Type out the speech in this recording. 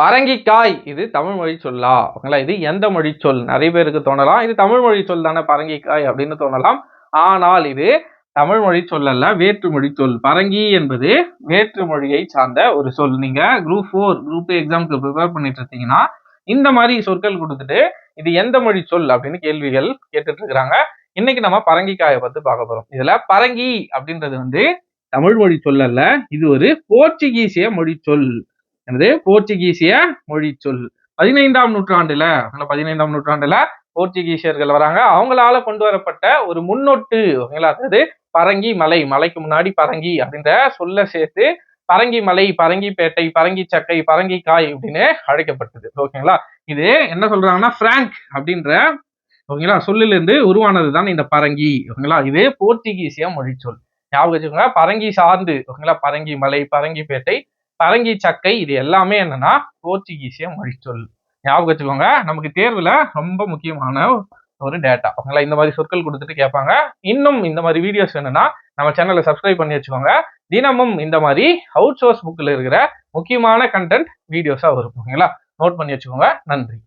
பரங்கிக்காய் இது தமிழ் மொழி சொல்லா. ஓகேங்களா? இது எந்த மொழி சொல்? நிறைய பேருக்கு தோணலாம். இது தமிழ் மொழி சொல் தானே பரங்கிக்காய் அப்படின்னு தோணலாம். ஆனால் இது தமிழ் மொழி சொல் அல்ல வேற்று மொழி சொல். பரங்கி என்பது வேற்று மொழியை சார்ந்த ஒரு சொல். நீங்க குரூப் ஃபோர் குரூப் எக்ஸாம்க்கு ப்ரிப்பேர் பண்ணிட்டு இருக்கீங்கன்னா இந்த மாதிரி சொற்கள் கொடுத்துட்டு இது எந்த மொழி சொல் அப்படின்னு கேள்விகள் கேட்டுட்டு இருக்கிறாங்க. இன்னைக்கு நம்ம பரங்கிக்காயை பத்தி பார்க்க போறோம். இதுல பரங்கி அப்படின்றது வந்து தமிழ் மொழி சொல் அல்ல இது ஒரு போர்ச்சுகீசிய மொழி சொல். எனது போர்ச்சுகீசிய மொழி சொல் பதினைந்தாம் நூற்றாண்டுல பதினைந்தாம் நூற்றாண்டுல போர்ச்சுகீசியர்கள் வராங்க. அவங்களால கொண்டு வரப்பட்ட ஒரு முன்னொட்டு ஓகேங்களா? அதாவது பரங்கி மலை மலைக்கு முன்னாடி பரங்கி அப்படின்ற சொல்ல சேர்த்து பரங்கி மலை பரங்கிப்பேட்டை பரங்கி சக்கை பரங்கி காய் அப்படின்னு அழைக்கப்பட்டது. ஓகேங்களா? இது என்ன சொல்றாங்கன்னா பிராங்க் அப்படின்ற ஓகேங்களா? சொல்லிலிருந்து உருவானது தான் இந்த பரங்கி ஓகேங்களா? இது போர்ச்சுகீசிய மொழி சொல் ஞாபகம் வச்சுக்கோங்க. பரங்கி சார்ந்து ஓகேங்களா? பரங்கி மலை பரங்கிப்பேட்டை பரங்கி சக்கை இது எல்லாமே என்னன்னா போர்ச்சுகீசிய மொழிச்சொல். ஞாபகம் வச்சுக்கோங்க. நமக்கு தேர்வுல ரொம்ப முக்கியமான ஒரு டேட்டா ஓகேங்களா இந்த மாதிரி சொற்கள் கொடுத்துட்டு கேட்பாங்க. இன்னும் இந்த மாதிரி வீடியோஸ் வேணும்னா நம்ம சேனலை சப்ஸ்கிரைப் பண்ணி வச்சுக்கோங்க. தினமும் இந்த மாதிரி அவுட் சோர்ஸ் புக்கில் இருக்கிற முக்கியமான கண்டென்ட் வீடியோஸாக வரும். ஓகேங்களா? நோட் பண்ணி வச்சுக்கோங்க. நன்றி.